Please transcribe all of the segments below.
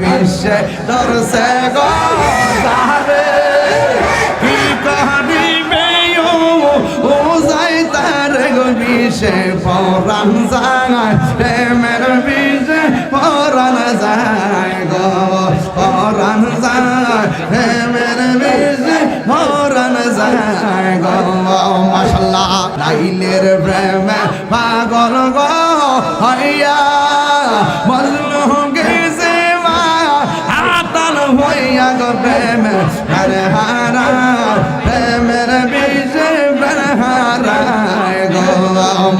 বিশ্বে ধরছে গো তারে কি করিবে ও যাই তার গো বিশ্বে পরাণ যায় প্রেমের বিশ্বে পরাণ যায় গো, পরাণ প্রেমের বিশ্বে পরাণ যায় গো। প্রেমে পাগল গো।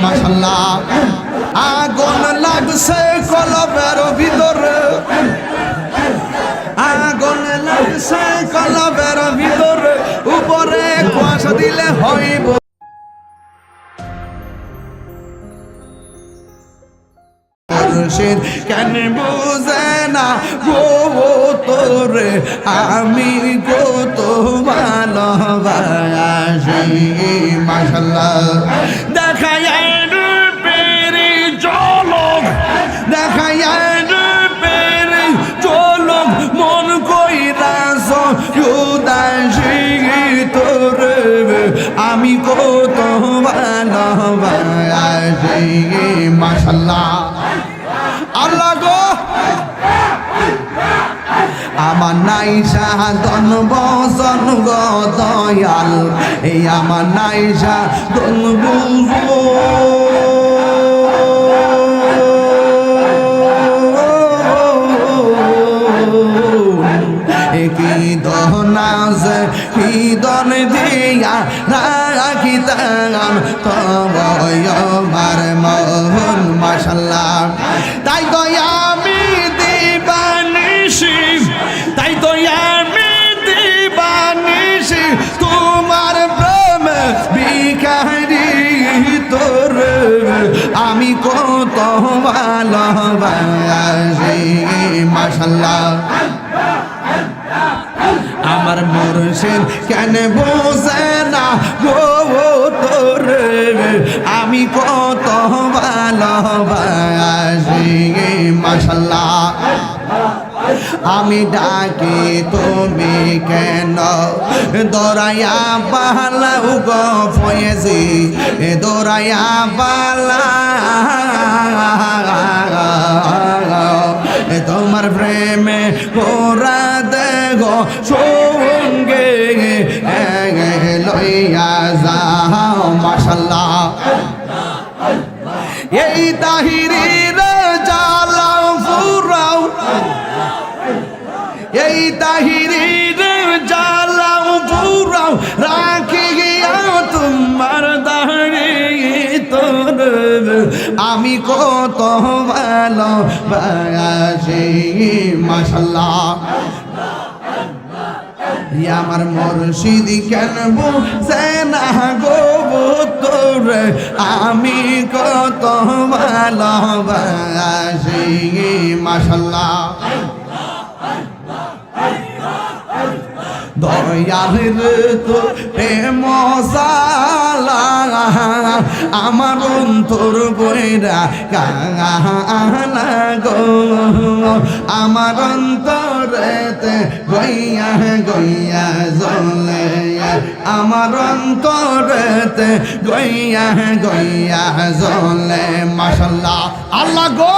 মাশাল্লাহ। আগুন লাগছে কলবের ভিতরে। আগুন লাগছে কলবের ভিতরে। উপরে দিলে হইব। কেন বুঝে না গো তোরে? আমি গো তো ভালোবাসি আমার নাই সাধন বসন গো দয়াল, এই আমার নাই সাধন বুঝব দন দিয়া রাখি তাম তবয় মার মোহন, মাশাল্লাহ। মাশাল্লাহ আমার মুর্শিদ কেন বোঝে না গো তোর? আমি কত ভালোবাসি মাশাল্লাহ আমি ডাকি তুমি কেন? দরাইয়া পালাও গো ফয়েছি দরাইয়া পালা প্রেমে ওরা দেগ সঙ্গে লইয়া যাও, মাশাল্লাহ। এই তাহিরির জালাও ফুরাও। এই তাহিরির জালাও ফুরাও। রাখি তোমার দাঁড়ি তোর। আমি কত ভালো আমার মুর্শিদ কেন বুঝে না গো তোর আমি কত ভালোবাসি মাশাল্লাহ। দয়ালের তো প্রেম আমার অন্তর বইরা কালা গো। আমার অন্তরেতে গইয়া গইয়া জলে আমার অন্তরেতে গইয়া গইয়া জলে মাশাল্লাহ। আল্লাহ গো।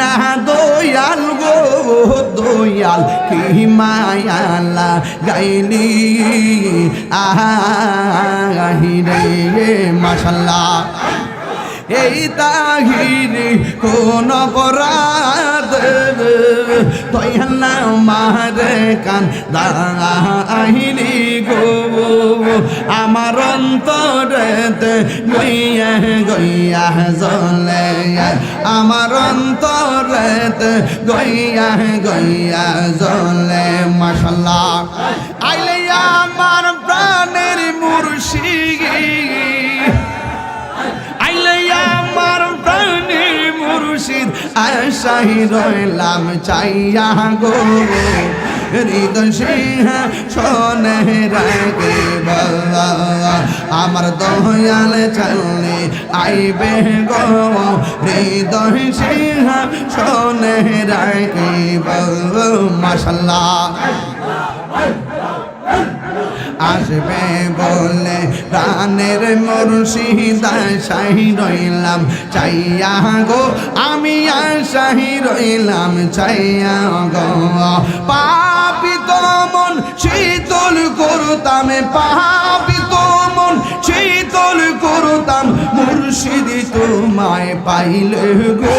না দয়াল গো দয়াল, কি মায়ালা গাইলি আহিরে মাশাল্লাহ। এই তাহিরি কোন তৈহলা মারে কান দাহিরি গো। আমার অন্তরেতে গইয়া গইয়া জলে আমার অন্তরেতে গইয়া গইয়া জলে মাশাল্লাহ। আইলে আমার প্রাণের মুর্শিদ। আইলে আমার প্রাণী মুর্শিদ আশাই রইলাম, চাইয়া গো। হৃদয় সিংহ শোনে রাগে আমার দয়াল চলে আইবে গো। হৃদয় সিংহ শোনে রাখিব মাশাল্লাহ। আসবে বলে প্রাণের মুর্শিদা শাহি রইলাম চাইয়া গো, আমি আশাহি রইলাম চাইয়া গো। পাপিত মন শীতল করতাম, পাপিত মন শীতল করতাম, মুর্শিদি তোমায় পাইলে গো।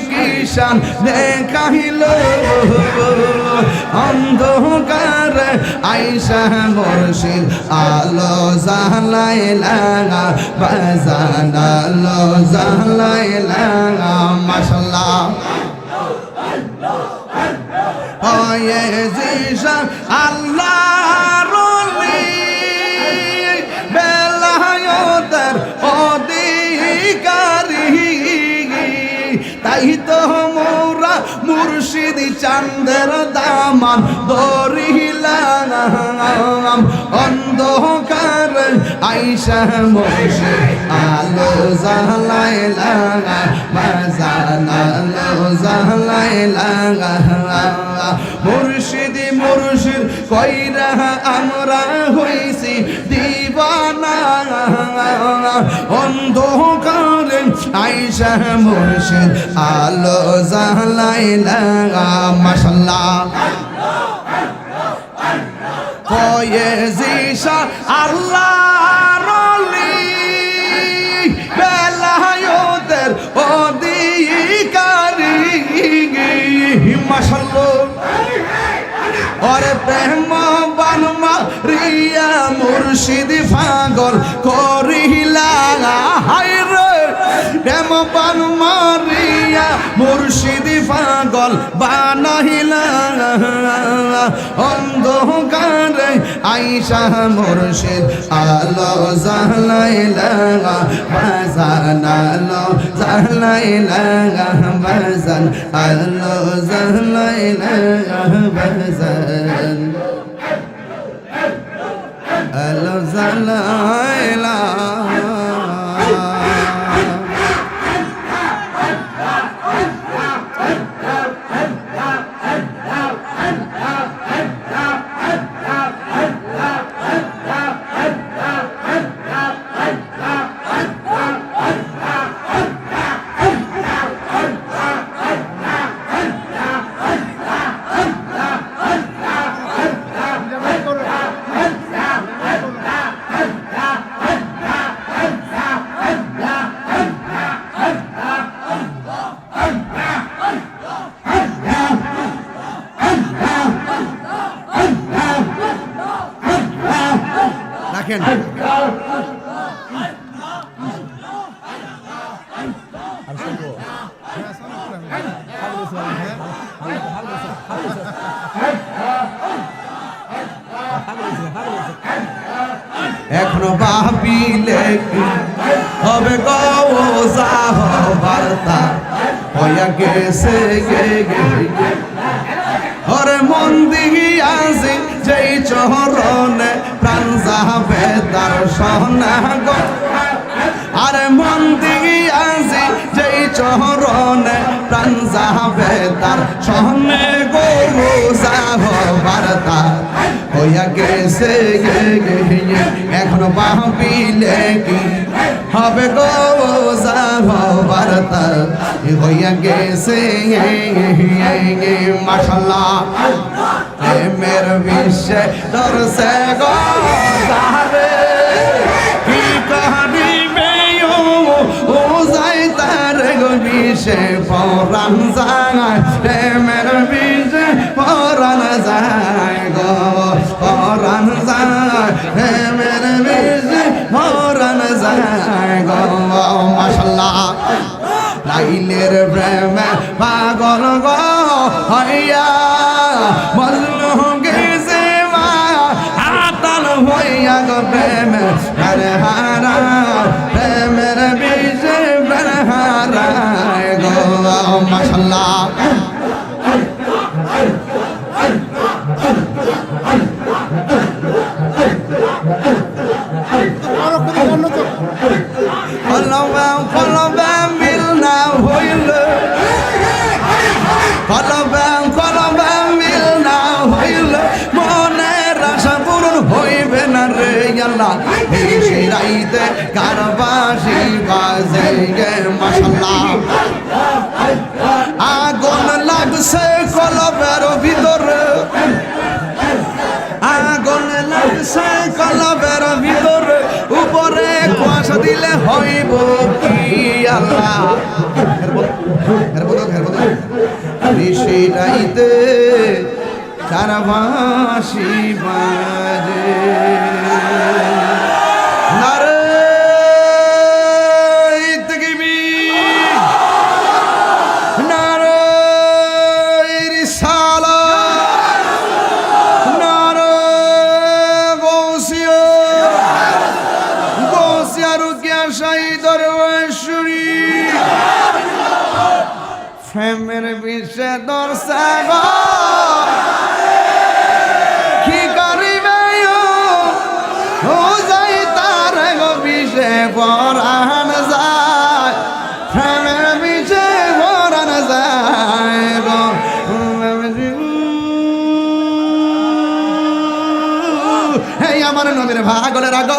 কিষান দেখাইল অন্ধকার আইসা মুর্শিদ আলো জালাই লাগা, বাজান আলো জালাই লাগা মাশাল্লাহ হয়ে জিসা আল্লাহ বেলায়তের অধিকারী। তাই তো চান্দের দামান দরিলাম অন্ধকার আইসা মুর্শিদ আলো জালাই লাগা বাজান আলো জালাই লাগা মুর্শিদ মুর্শিদ, কইরা আমরা হইছি দিবানা। অন্ধকারে আইসা মুর্শিদ আলো জালাই লাগা মাশাল্লাহ। আল্লাহ রলি মাশাল্লাহ। প্রেম বানমা রিয়া মুর্শিদ করিলা পাগল বানাইলা অন্ধকারে আইসা মুর্শিদ আলো জালাইলা বাজান আলো জালাইলা বাজান আলো জালাইলা বাজান আলো জালাইলা রাখেন এখনও ভাবিলে হবে বার্তা হইয়া গেছে গে গে। ওরে মন দিয়াছি যেই চহরণে প্রাণ যাবে তার আর মন দিয়াছি চহরনে প্রাণ যাবে তার। সহনে গো সাহ বার্তা। হইয়া গেছে। এখনও ভাবিলে কি হবে গো সাহ বার্তা? হইয়া গেছে মাশাল্লাহ। প্রেমের বিশ্বে দরসে গো বিষে পরাণ যায় প্রেমের বিষে পরাণ যায় গো। পরাণ যায় প্রেমের বিষে পরাণ যায় গো। মাশাল্লাহ লাইলের প্রেমে পাগল গো হইয়া প্রেম হরে হারা। মাশাল্লাহ Karabasi, Bazenge, Mashallah. আগুন লাগছে কলবের ভিতরে। আগুন লাগছে কলবের ভিতরে। উপরে কুয়াশা দিলে হইব কি আল্লাহ? ঋষি রাইতে তারা বাঁশি বাজে। আমার নবীর ভাগলের আগ